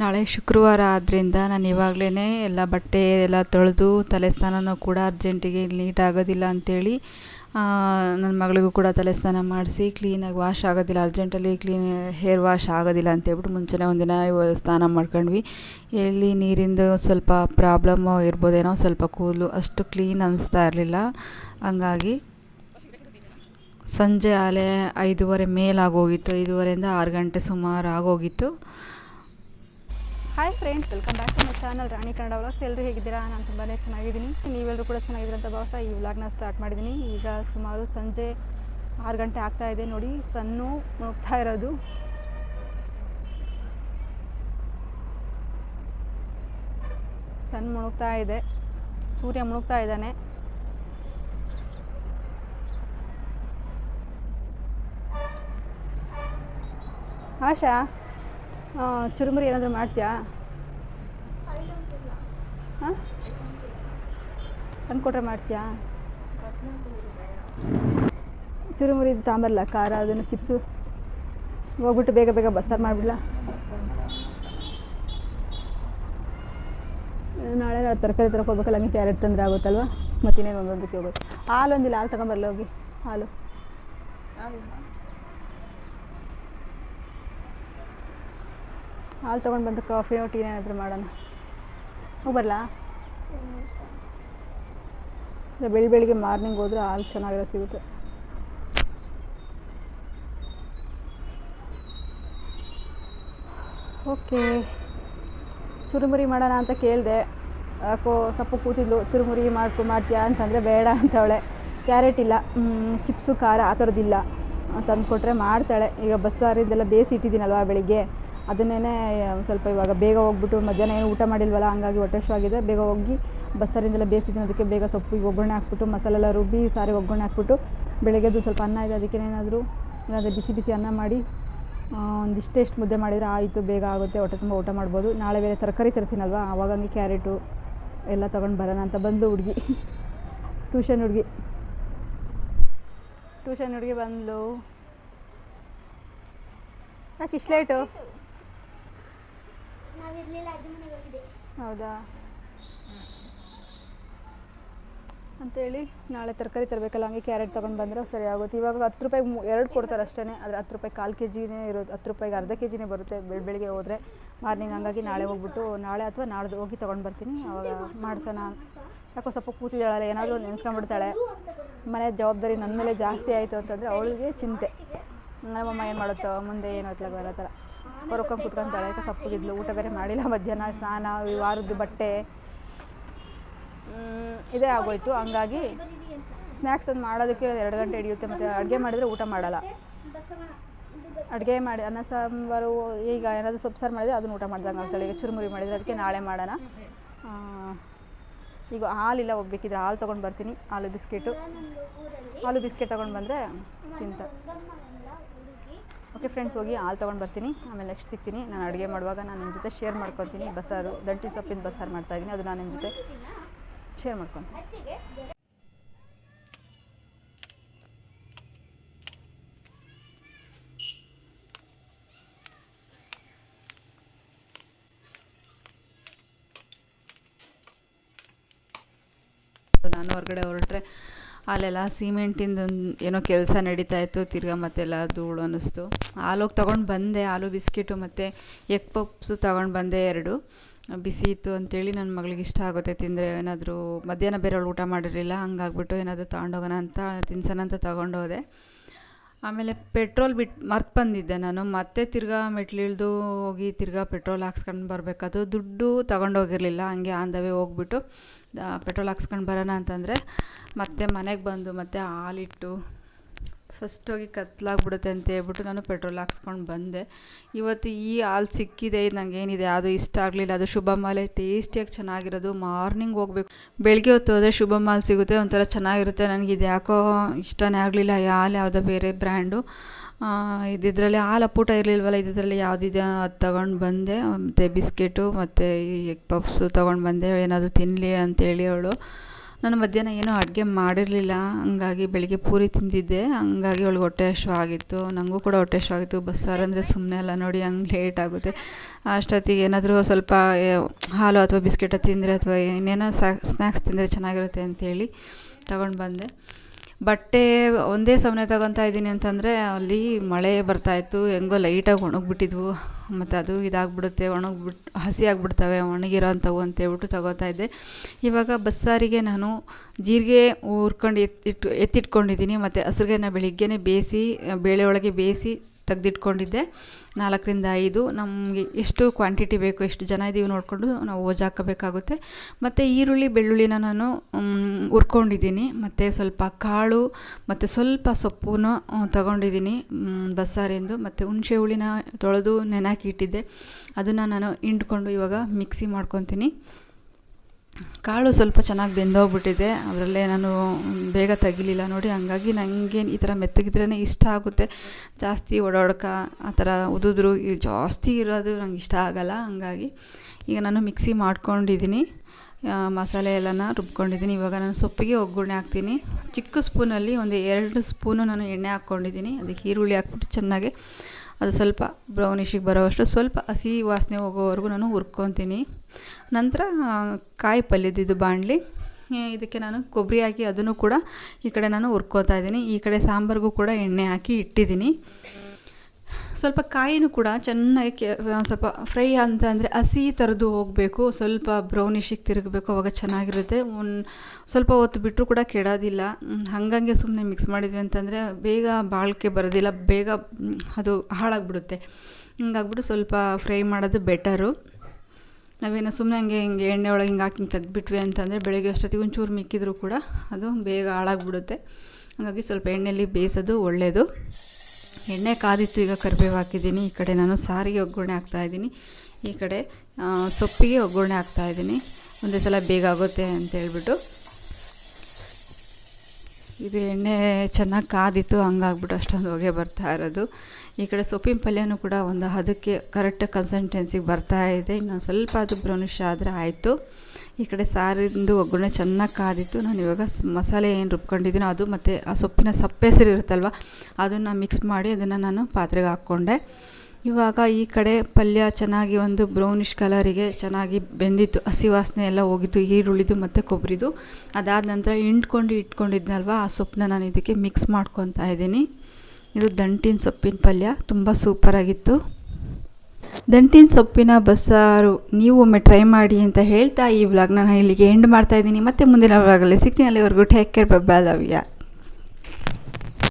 ನಾಳೆ ಶುಕ್ರವಾರ ಆದ್ದರಿಂದ ನಾನು ಇವಾಗಲೇ ಎಲ್ಲ ಬಟ್ಟೆ ಎಲ್ಲ ತೊಳೆದು ತಲೆ ಸ್ನಾನನೂ ಕೂಡ ಅರ್ಜೆಂಟಿಗೆ ನೀಟ್ ಆಗೋದಿಲ್ಲ ಅಂಥೇಳಿ ನನ್ನ ಮಗಳಿಗೂ ಕೂಡ ತಲೆ ಸ್ನಾನ ಮಾಡಿಸಿ ಕ್ಲೀನಾಗಿ ವಾಶ್ ಆಗೋದಿಲ್ಲ, ಅರ್ಜೆಂಟಲ್ಲಿ ಕ್ಲೀನ್ ಹೇರ್ ವಾಶ್ ಆಗೋದಿಲ್ಲ ಅಂತೇಳ್ಬಿಟ್ಟು ಮುಂಚೆನೇ ಒಂದಿನ ಸ್ನಾನ ಮಾಡ್ಕೊಂಡ್ವಿ. ಎಲ್ಲಿ ನೀರಿಂದು ಸ್ವಲ್ಪ ಪ್ರಾಬ್ಲಮ್ಮು ಇರ್ಬೋದೇನೋ ಸ್ವಲ್ಪ ಕೂದಲು ಅಷ್ಟು ಕ್ಲೀನ್ ಅನ್ನಿಸ್ತಾ ಇರಲಿಲ್ಲ. ಹಂಗಾಗಿ ಸಂಜೆ ಆಲೆ ಐದೂವರೆ ಮೇಲಾಗೋಗಿತ್ತು, ಐದೂವರೆಯಿಂದ ಆರು ಗಂಟೆ ಸುಮಾರು ಆಗೋಗಿತ್ತು hi friends welcome back to my channel Rani Kannada vlogs ಎಲ್ಲರೂ ಹೇಗಿದ್ದೀರಾ? ನಾನು ತುಂಬಾ ಚೆನ್ನಾಗಿದ್ದೀನಿ. ನೀವೆಲ್ಲರೂ ಕೂಡ ಚೆನ್ನಾಗಿದ್ದೀರ ಅಂತ ಭಾವಿಸ್ತಾ ಈ ವ್ಲಾಗ್ನ ಸ್ಟಾರ್ಟ್ ಮಾಡಿದ್ದೀನಿ. ಈಗ ಸುಮಾರು ಸಂಜೆ ಆರು ಗಂಟೆ ಆಗ್ತಾ ಇದೆ ನೋಡಿ, ಸನ್ನು ಮುಳುಗ್ತಾ ಇರೋದು. ಸನ್ ಮುಳುಗ್ತಾ ಇದೆ. ಸೂರ್ಯ ಮುಳುಗ್ತಾ ಇದ್ದಾನೆ. ಆಶಾ ಚುರುಮುರಿ ಏನಾದರೂ ಮಾಡ್ತೀಯಾ? ಹಾಂ? ತಂದ್ಕೊಟ್ರೆ ಮಾಡ್ತೀಯಾ? ಚುರುಮುರಿ ತಾಂಬರಲ್ಲ ಖಾರ, ಅದನ್ನು ಚಿಪ್ಸು. ಹೋಗ್ಬಿಟ್ಟು ಬೇಗ ಬೇಗ ಬಸ್ಸಾರು ಮಾಡಿಬಿಡ್ಲ? ನಾಳೆ ನಾಳೆ ತರಕಾರಿ ಹೋಗ್ಬೇಕಲ್ಲ, ಹಂಗೆ ಕ್ಯಾರೆಟ್ ತಂದರೆ ಆಗುತ್ತಲ್ವ? ಮತ್ತಿನ್ನೇನು ಒಂದೊಂದಕ್ಕೆ ಹೋಗೋದು ಹಾಲು ಒಂದಿಲ್ಲ ಹಾಲು ತಗೊಂಬರಲ್ಲ ಹೋಗಿ? ಹಾಲು. ಹಾಲು ತೊಗೊಂಡು ಬಂದು ಕಾಫಿನೋ ಟೀ ಏನಾದರೂ ಮಾಡೋಣ. ಹೋಗಿ ಬರಲಾ? ಬೆಳಿ ಬೆಳಿಗ್ಗೆ ಮಾರ್ನಿಂಗ್ ಹೋದ್ರೆ ಹಾಲು ಚೆನ್ನಾಗಿರೋ ಸಿಗುತ್ತೆ. ಓಕೆ ಚುರುಮುರಿ ಮಾಡೋಣ ಅಂತ ಕೇಳಿದೆ. ಯಾಕೋ ಸಪ್ಪು ಕೂತಿದ್ಲು. ಚುರುಮುರಿ ಮಾಡ್ಕೊ, ಮಾಡ್ತೀಯಾ ಅಂತಂದರೆ ಬೇಡ ಅಂತವಳೆ. ಕ್ಯಾರೆಟ್ ಇಲ್ಲ. ಚಿಪ್ಸು ಖಾರ ಆ ಥರದ್ದಿಲ್ಲ ತಂದುಕೊಟ್ರೆ ಮಾಡ್ತಾಳೆ. ಈಗ ಬಸ್ಸಾರಿದ್ದೆಲ್ಲ ಬೇಯಿಸಿ ಇಟ್ಟಿದ್ದೀನಲ್ವಾ ಬೆಳಿಗ್ಗೆ? ಅದನ್ನೇ ಸ್ವಲ್ಪ ಇವಾಗ ಬೇಗ ಹೋಗ್ಬಿಟ್ಟು ಮಧ್ಯಾಹ್ನ ಏನು ಊಟ ಮಾಡಿಲ್ವಲ್ಲ, ಹಂಗಾಗಿ ಹೊಟ್ಟೆ ಹಸಿವಾಗಿದೆ ಬೇಗ ಹೋಗಿ ಬಸ್ಸಾರಿಂದೆಲ್ಲ ಬೇಯಿಸಿದ್ದೀನಿ. ಅದಕ್ಕೆ ಬೇಗ ಸೊಪ್ಪಿಗೆ ಒಗ್ಗರಣೆ ಹಾಕ್ಬಿಟ್ಟು, ಮಸಾಲೆಲ್ಲ ರುಬ್ಬಿ, ಸಾರಿಗೆ ಒಗ್ಗರಣೆ ಹಾಕ್ಬಿಟ್ಟು ಬೆಳಗ್ಗೆದ್ದು ಸ್ವಲ್ಪ ಅನ್ನ ಇದೆ. ಅದಕ್ಕೆ ಏನಾದರೂ ಏನಾದರೂ ಬಿಸಿ ಬಿಸಿ ಅನ್ನ ಮಾಡಿ ಒಂದಿಷ್ಟು ಎಷ್ಟು ಮುದ್ದೆ ಮಾಡಿದರೆ ಆಯಿತು, ಬೇಗ ಆಗುತ್ತೆ, ಹೊಟ್ಟೆ ತುಂಬ ಊಟ ಮಾಡ್ಬೋದು. ನಾಳೆ ಬೇರೆ ತರಕಾರಿ ತರ್ತೀನಲ್ವ? ಆವಾಗ ಹಂಗೆ ಕ್ಯಾರೆಟು ಎಲ್ಲ ತೊಗೊಂಡು ಬರೋಣ ಅಂತ ಬಂದು ಹುಡುಗಿ. ಟ್ಯೂಷನ್ ಹುಡುಗಿ. ಟ್ಯೂಷನ್ ಹುಡುಗಿ ಬಂದಳು ಯಾಕೆ ಇಷ್ಟು ಲೇಟು ಹೌದಾ? ಅಂತೇಳಿ ನಾಳೆ ತರಕಾರಿ ತರಬೇಕಲ್ಲ, ಹಂಗೆ ಕ್ಯಾರೆಟ್ ತೊಗೊಂಡು ಬಂದರೆ ಸರಿ ಆಗುತ್ತೆ. ಇವಾಗ ಹತ್ತು ರೂಪಾಯಿ ಎರಡು ಕೊಡ್ತಾರೆ ಅಷ್ಟೇ ಆದರೆ ಹತ್ತು ರೂಪಾಯಿ ಕಾಲು ಕೆ ಜಿನೇ ಇರೋದು, ಹತ್ತು ರೂಪಾಯಿಗೆ ಅರ್ಧ ಕೆ ಜಿನೇ ಬರುತ್ತೆ ಬೆಳ ಬೆಳಿಗ್ಗೆ ಹೋದರೆ. ಮಾರ್ನಿಂಗ್ ಹಂಗಾಗಿ ನಾಳೆ ಹೋಗ್ಬಿಟ್ಟು ನಾಳೆ ಅಥವಾ ನಾಡ್ದು ಹೋಗಿ ತೊಗೊಂಡು ಬರ್ತೀನಿ, ಅವಾಗ ಮಾಡ್ಸೋಣ ಯಾಕೋ ಸ್ವಲ್ಪ ಕೂತಿದ್ದಾಳೆ ಏನಾದರೂ ನೆನೆಸ್ಕೊಂಡ್ಬಿಡ್ತಾಳೆ. ಮನೆ ಜವಾಬ್ದಾರಿ ನನ್ನ ಮೇಲೆ ಜಾಸ್ತಿ ಆಯಿತು ಅಂತಂದರೆ ಅವಳಿಗೆ ಚಿಂತೆ. ನಮ್ಮಮ್ಮ ಏನು ಮಾಡುತ್ತೆ, ಮುಂದೆ ಏನು ಹೊತ್ಲಾಗ ಬರೋ ಥರ. ಹೊರಕೊಂಡು ಕುತ್ಕೊಂತಾಳೆ ಸಪ್ಪಗಿದ್ಲು ಊಟ ಬೇರೆ ಮಾಡಿಲ್ಲ, ಮಧ್ಯಾಹ್ನ ಸ್ನಾನ ವಾರದ್ದು ಬಟ್ಟೆ. ಇದೇ ಆಗೋಯ್ತು. ಹಂಗಾಗಿ ಸ್ನ್ಯಾಕ್ಸ್ ತಂದು ಮಾಡೋದಕ್ಕೆ ಎರಡು ಗಂಟೆ ಹಿಡಿಯುತ್ತೆ, ಮತ್ತು ಅಡುಗೆ ಮಾಡಿದರೆ ಊಟ ಮಾಡಲ್ಲ. ಅಡುಗೆ ಮಾಡಿ, ಅನ್ನ, ಸಾಂಬಾರು, ಈಗ ಏನಾದರೂ ಸೊಪ್ಪು, ಸಾರು ಮಾಡಿದರೆ ಅದನ್ನು ಊಟ ಮಾಡ್ದಂಗೆ ಆಗ್ತಾಳೆ. ಈಗ ಚುರುಮುರಿ ಮಾಡಿದರೆ ಅದಕ್ಕೆ ನಾಳೆ ಮಾಡೋಣ. ಈಗ ಹಾಲಿಲ್ಲ, ಹೋಗ್ಬೇಕಿದ್ರೆ ಹಾಲು ತೊಗೊಂಡು ಬರ್ತೀನಿ. ಹಾಲು, ಬಿಸ್ಕೆಟು. ಹಾಲು, ಬಿಸ್ಕೆಟ್ ತೊಗೊಂಡು ಬಂದರೆ ತಿಂತ. ಓಕೆ ಫ್ರೆಂಡ್ಸ್ ಹೋಗಿ ಹಾಲು ತೊಗೊಂಡು ಬರ್ತೀನಿ. ಆಮೇಲೆ ನೆಕ್ಸ್ಟ್ ಸಿಗ್ತೀನಿ. ನಾನು ಅಡುಗೆ ಮಾಡುವಾಗ ನಾನು ನಿಮ್ಮ ಜೊತೆ ಶೇರ್ ಮಾಡ್ಕೊತೀನಿ. ಬಸ್ಸಾರು ದಂಟಿ ಸೊಪ್ಪಿನ ಬಸ್ಸಾರು ಮಾಡ್ತಾಯಿದ್ದೀನಿ ಅದು ನಾನು ನಿಮ್ಮ ಜೊತೆ ಶೇರ್ ಮಾಡ್ಕೊತೀನಿ. ನಾನು ಹೊರಗಡೆ ಹೊರಟ್ರೆ ಅಲ್ಲೆಲ್ಲ ಸಿಮೆಂಟಿಂದು ಏನೋ ಕೆಲಸ ನಡೀತಾ ಇತ್ತು, ತಿರ್ಗಾ ಮತ್ತೆಲ್ಲ ಧೂಳು ಅನ್ನಿಸ್ತು. ಹಾಲೋಗಿ ತೊಗೊಂಡು ಬಂದೆ, ಹಾಲು, ಬಿಸ್ಕಿಟು ಮತ್ತು ಎಗ್ ಪಪ್ಸು ತೊಗೊಂಡು ಬಂದೆ ಎರಡು. ಬಿಸಿ ಇತ್ತು ಅಂತೇಳಿ ನನ್ನ ಮಗಳಿಗೆ ಇಷ್ಟ ಆಗುತ್ತೆ, ತಿಂದರೆ ಏನಾದರೂ ಮಧ್ಯಾಹ್ನ ಬೇರೆ ಊಟ ಮಾಡಿರಲಿಲ್ಲ, ಹಂಗಾಗ್ಬಿಟ್ಟು ಏನಾದರೂ ತೊಗೊಂಡೋಗೋಣ ಅಂತ, ತಿನ್ಸೋಣ ಅಂತ ತೊಗೊಂಡೋದೆ. ಆಮೇಲೆ ಪೆಟ್ರೋಲ್ ಬಿಟ್ಟು ಮರ್ತು ಬಂದಿದ್ದೆ ನಾನು. ಮತ್ತೆ ತಿರ್ಗಾ ಇಳಿದು ಹೋಗಿ ತಿರ್ಗಾ ಪೆಟ್ರೋಲ್ ಹಾಕ್ಸ್ಕೊಂಡು ಬರಬೇಕಾದ್ರು ದುಡ್ಡು ತಗೊಂಡೋಗಿರಲಿಲ್ಲ. ಹಂಗೆ ಆನ್ ದ ಹೋಗ್ಬಿಟ್ಟು ಪೆಟ್ರೋಲ್ ಹಾಕ್ಸ್ಕೊಂಡು ಬರೋಣ ಅಂತಂದರೆ, ಮತ್ತೆ ಮನೆಗೆ ಬಂದು, ಮತ್ತೆ ಹಾಲಿಟ್ಟು ಫಸ್ಟ್ ಹೋಗಿ ಕತ್ಲಾಗ್ಬಿಡುತ್ತೆ ಅಂತ ಹೇಳ್ಬಿಟ್ಟು ನಾನು ಪೆಟ್ರೋಲ್ ಹಾಕ್ಸ್ಕೊಂಡು ಬಂದೆ. ಇವತ್ತು ಈ ಹಾಲು ಸಿಕ್ಕಿದೆ ಇದು ನಂಗೆ ಏನಿದೆ ಅದು ಇಷ್ಟ ಆಗಲಿಲ್ಲ. ಅದು ಶುಭಮಾಲೆ ಟೇಸ್ಟಿಯಾಗಿ ಚೆನ್ನಾಗಿರೋದು. ಮಾರ್ನಿಂಗ್ ಹೋಗ್ಬೇಕು. ಬೆಳಗ್ಗೆ ಹೊತ್ತು ಹೋದರೆ ಶುಭ ಮಾಲ್ ಸಿಗುತ್ತೆ, ಒಂಥರ ಚೆನ್ನಾಗಿರುತ್ತೆ. ನನಗೆ ಇದು ಯಾಕೋ ಇಷ್ಟನೇ ಆಗಲಿಲ್ಲ. ಈ ಹಾಲು ಯಾವುದೋ ಬೇರೆ ಬ್ರ್ಯಾಂಡು. ಇದಿದ್ರಲ್ಲಿ ಹಾಲು ಅಪ್ಪುಟ ಇರಲಿಲ್ವಲ್ಲ ಇದ್ರಲ್ಲಿ ಯಾವುದಿದೆ ಅದು ತೊಗೊಂಡು ಬಂದೆ. ಮತ್ತು ಬಿಸ್ಕೆಟು, ಮತ್ತು ಈ ಎಗ್ ಪಫ್ಸು ತೊಗೊಂಡು ಬಂದೆ. ಏನಾದರೂ ತಿನ್ನಲಿ ಅಂತೇಳಿ ಅವಳು. ನಾನು ಮಧ್ಯಾಹ್ನ ಏನೂ ಅಡುಗೆ ಮಾಡಿರಲಿಲ್ಲ. ಹಂಗಾಗಿ ಬೆಳಿಗ್ಗೆ ಪೂರಿ ತಿಂದಿದ್ದೆ. ಹಂಗಾಗಿ ಅವಳಿಗೆ ಹೊಟ್ಟೆ ಹಶ್ವಾಗಿತ್ತು ನನಗೂ ಕೂಡ ಹೊಟ್ಟೆ ಹಶ್ವಾಗಿತ್ತು ಬಸ್ಸಾರು ಅಂದರೆ ಸುಮ್ಮನೆ ಅಲ್ಲ ನೋಡಿ, ಹಂಗೆ ಲೇಟ್ ಆಗುತ್ತೆ. ಅಷ್ಟೊತ್ತಿಗೆ ಏನಾದರೂ ಸ್ವಲ್ಪ ಹಾಲು ಅಥವಾ ಬಿಸ್ಕೆಟ ತಿಂದರೆ ಅಥವಾ ಇನ್ನೇನೋ ಸ್ನ್ಯಾಕ್ಸ್ ತಿಂದರೆ ಚೆನ್ನಾಗಿರುತ್ತೆ ಅಂತೇಳಿ ತಗೊಂಡು ಬಂದೆ. ಬಟ್ಟೆ ಒಂದೇ ಸಮನೆ ತಗೊತಾ ಇದ್ದೀನಿ ಅಂತಂದರೆ ಅಲ್ಲಿ ಮಳೆ ಬರ್ತಾಯಿತ್ತು ಹೆಂಗೋ ಲೈಟಾಗಿ ಒಣಗಿಬಿಟ್ಟಿದ್ವು. ಮತ್ತು ಅದು ಇದಾಗ್ಬಿಡುತ್ತೆ ಒಣಗಿಬಿಟ್ಟು ಹಸಿ ಆಗಿಬಿಡ್ತವೆ, ಒಣಗಿರೋ ಅಂಥವು ಅಂತೇಳ್ಬಿಟ್ಟು ತಗೋತಾ ಇದ್ದೆ. ಇವಾಗ ಬಸ್ಸಾರಿಗೆ ನಾನು ಜೀರಿಗೆ ಹುರ್ಕೊಂಡು ಎತ್ತಿಟ್ಟು ಎತ್ತಿಟ್ಕೊಂಡಿದ್ದೀನಿ. ಮತ್ತು ಹಸ್ರಿಗೆನ ಬೆಳಿಗ್ಗೆನೇ ಬೇಯಿಸಿ ಬೇಳೆ ಒಳಗೆ ಬೇಯಿಸಿ ತೆಗ್ದಿಟ್ಕೊಂಡಿದ್ದೆ. ನಾಲ್ಕರಿಂದ ಐದು ನಮಗೆ ಎಷ್ಟು ಕ್ವಾಂಟಿಟಿ ಬೇಕು, ಎಷ್ಟು ಜನ ಇದ್ದೀವಿ ನೋಡಿಕೊಂಡು ನಾವು ಓಜ್ ಹಾಕಬೇಕಾಗುತ್ತೆ. ಮತ್ತು ಈರುಳ್ಳಿ, ಬೆಳ್ಳುಳ್ಳಿನ ನಾನು ಹುರ್ಕೊಂಡಿದ್ದೀನಿ. ಮತ್ತು ಸ್ವಲ್ಪ ಕಾಳು, ಮತ್ತು ಸ್ವಲ್ಪ ಸೊಪ್ಪುನ ತಗೊಂಡಿದ್ದೀನಿ ಬಸ್ಸಾರೆಂದು. ಮತ್ತು ಹುಣಸೆ ಹುಳಿನ ತೊಳೆದು ನೆನೆಹಾಕಿ ಅದನ್ನು ನಾನು ಹಿಂಡ್ಕೊಂಡು ಇವಾಗ ಮಿಕ್ಸಿ ಮಾಡ್ಕೊತೀನಿ. ಕಾಳು ಸ್ವಲ್ಪ ಚೆನ್ನಾಗಿ ಬೆಂದೋಗ್ಬಿಟ್ಟಿದೆ. ಅದರಲ್ಲೇ ನಾನು ಬೇಗ ತೆಗಿಲಿಲ್ಲ ನೋಡಿ, ಹಂಗಾಗಿ ನನಗೆ ಈ ಥರ ಮೆತ್ತಗಿದ್ರೇ ಇಷ್ಟ ಆಗುತ್ತೆ. ಜಾಸ್ತಿ ಒಡೊಡ್ಕ ಆ ಥರ ಉದುದ್ರು, ಜಾಸ್ತಿ ಇರೋದು ನಂಗೆ ಇಷ್ಟ ಆಗಲ್ಲ, ಹಂಗಾಗಿ ಈಗ ನಾನು ಮಿಕ್ಸಿ ಮಾಡ್ಕೊಂಡಿದ್ದೀನಿ. ಮಸಾಲೆ ಎಲ್ಲನ ರುಬ್ಕೊಂಡಿದ್ದೀನಿ. ಇವಾಗ ನಾನು ಸೊಪ್ಪಿಗೆ ಒಗ್ಗರಣೆ ಹಾಕ್ತೀನಿ. ಚಿಕ್ಕ ಸ್ಪೂನಲ್ಲಿ ಒಂದು ಎರಡು ಸ್ಪೂನು ನಾನು ಎಣ್ಣೆ ಹಾಕ್ಕೊಂಡಿದ್ದೀನಿ. ಅದಕ್ಕೆ ಈರುಳ್ಳಿ ಹಾಕ್ಬಿಟ್ಟು ಚೆನ್ನಾಗಿ ಅದು ಸ್ವಲ್ಪ ಬ್ರೌನಿಶಿಗೆ ಬರೋವಷ್ಟು ಸ್ವಲ್ಪ ಹಸಿ ವಾಸನೆ ಹೋಗೋವರೆಗೂ ನಾನು ಹುರ್ಕೊತೀನಿ. ನಂತರ ಕಾಯಿ ಪಲ್ಯದಿದ್ದು ಬಾಣಲಿ. ಇದಕ್ಕೆ ನಾನು ಕೊಬ್ಬರಿ ಹಾಕಿ ಅದನ್ನು ಕೂಡ ಈ ಕಡೆ ನಾನು ಹುರ್ಕೋತಾ ಇದ್ದೀನಿ. ಈ ಕಡೆ ಸಾಂಬಾರಿಗೂ ಕೂಡ ಎಣ್ಣೆ ಹಾಕಿ ಇಟ್ಟಿದ್ದೀನಿ. ಸ್ವಲ್ಪ ಕಾಯಿನೂ ಕೂಡ ಚೆನ್ನಾಗಿ ಸ್ವಲ್ಪ ಫ್ರೈ ಅಂತ ಅಂದರೆ ಹಸಿ ಥರದ್ದು ಹೋಗಬೇಕು. ಸ್ವಲ್ಪ ಬ್ರೌನಿಶಿಗೆ ತಿರುಗಬೇಕು, ಅವಾಗ ಚೆನ್ನಾಗಿರುತ್ತೆ. ಒಂದು ಸ್ವಲ್ಪ ಹೊತ್ತು ಬಿಟ್ಟರು ಕೂಡ ಕೆಡೋದಿಲ್ಲ. ಹಾಗಂಗೆ ಸುಮ್ಮನೆ ಮಿಕ್ಸ್ ಮಾಡಿದ್ವಿ ಅಂತಂದರೆ ಬೇಗ ಬಾಳಿಕೆ ಬರೋದಿಲ್ಲ. ಬೇಗ ಅದು ಹಾಳಾಗ್ಬಿಡುತ್ತೆ. ಹಿಂಗಾಗ್ಬಿಟ್ಟು ಸ್ವಲ್ಪ ಫ್ರೈ ಮಾಡೋದು ಬೆಟರು ನಾವೇನೋ ಸುಮ್ಮನೆ ಹಂಗೆ, ಹಿಂಗೆ ಎಣ್ಣೆ ಒಳಗೆ ಹಿಂಗೆ ಹಾಕಿ ತೆಗ್ದುಬಿಟ್ವಿ ಅಂತಂದರೆ ಬೆಳಗ್ಗೆ ಅಷ್ಟೊತ್ತಿಗೆ ಒಂಚೂರು ಮಿಕ್ಕಿದ್ರು ಕೂಡ ಅದು ಬೇಗ ಹಾಳಾಗ್ಬಿಡುತ್ತೆ. ಹಾಗಾಗಿ ಸ್ವಲ್ಪ ಎಣ್ಣೆಯಲ್ಲಿ ಬೇಯಿಸೋದು ಒಳ್ಳೆಯದು ಎಣ್ಣೆ ಕಾದಿತ್ತು, ಈಗ ಕರಿಬೇವು ಹಾಕಿದ್ದೀನಿ. ಈ ಕಡೆ ನಾನು ಸಾರಿಗೆ ಒಗ್ಗರಣೆ ಹಾಕ್ತಾಯಿದ್ದೀನಿ ಈ ಕಡೆ ಸೊಪ್ಪಿಗೆ ಒಗ್ಗರಣೆ ಹಾಕ್ತಾಯಿದ್ದೀನಿ ಒಂದೇ ಸಲ ಬೇಗ ಆಗುತ್ತೆ ಅಂತ ಹೇಳ್ಬಿಟ್ಟು. ಇದು ಎಣ್ಣೆ ಚೆನ್ನಾಗಿ ಕಾದಿತ್ತು, ಹಂಗಾಗ್ಬಿಟ್ಟು ಅಷ್ಟೊಂದು ಹೊಗೆ ಬರ್ತಾ ಇರೋದು. ಈ ಕಡೆ ಸೊಪ್ಪಿನ ಪಲ್ಯನೂ ಕೂಡ ಒಂದು ಹದಕ್ಕೆ ಕರೆಕ್ಟ್ ಕನ್ಸಿಸ್ಟೆನ್ಸಿಗೆ ಬರ್ತಾ ಇದೆ. ಇನ್ನೊಂದು ಸ್ವಲ್ಪ ಅದು ಬ್ರೌನಿಶ್ ಆದರೆ ಆಯಿತು. ಈ ಕಡೆ ಸಾರಿಂದು ಒಗ್ಗರಣೆ ಚೆನ್ನಾಗಿ ಕಾದಿತ್ತು. ನಾನು ಇವಾಗ ಮಸಾಲೆ ಏನು ರುಬ್ಕೊಂಡಿದ್ದೀನೋ ಅದು ಮತ್ತು ಆ ಸೊಪ್ಪಿನ ಸಪ್ಪೆಸರು ಇರುತ್ತಲ್ವ, ಅದನ್ನು ಮಿಕ್ಸ್ ಮಾಡಿ ಅದನ್ನು ನಾನು ಪಾತ್ರೆಗೆ ಹಾಕ್ಕೊಂಡೆ. ಇವಾಗ ಈ ಕಡೆ ಪಲ್ಯ ಚೆನ್ನಾಗಿ ಒಂದು ಬ್ರೌನಿಷ್ ಕಲರಿಗೆ ಚೆನ್ನಾಗಿ ಬೆಂದಿತ್ತು. ಹಸಿ ವಾಸನೆ ಎಲ್ಲ ಹೋಗಿತ್ತು, ಈರುಳ್ಳಿದು ಮತ್ತು ಕೊಬ್ಬರಿದು ಅದಾದ ನಂತರ ಹಿಂಡ್ಕೊಂಡು ಇಟ್ಕೊಂಡಿದ್ನಲ್ವ, ಆ ಸೊಪ್ಪನ್ನ ನಾನು ಇದಕ್ಕೆ ಮಿಕ್ಸ್ ಮಾಡ್ಕೊತಾ ಇದ್ದೀನಿ. ಇದು ದಂಟಿನ ಸೊಪ್ಪಿನ ಪಲ್ಯ, ತುಂಬ ಸೂಪರಾಗಿತ್ತು ದಂಟಿನ ಸೊಪ್ಪಿನ ಬಸ್ಸಾರು, ನೀವು ಒಮ್ಮೆ ಟ್ರೈ ಮಾಡಿ ಅಂತ ಹೇಳ್ತಾ ಈ ವ್ಲಾಗ್ನ ನಾನು ಇಲ್ಲಿಗೆ ಎಂಡ್ ಮಾಡ್ತಾ ಇದ್ದೀನಿ. ಮತ್ತೆ ಮುಂದಿನ ವ್ಲಾಗಲ್ಲಿ ಸಿಗ್ತೀನಿ. ಅಲ್ಲಿವರೆಗೂ ಟೇಕ್ ಕೇರ್ ಬಬ್ಬಾ ಲವ್ ಯಾ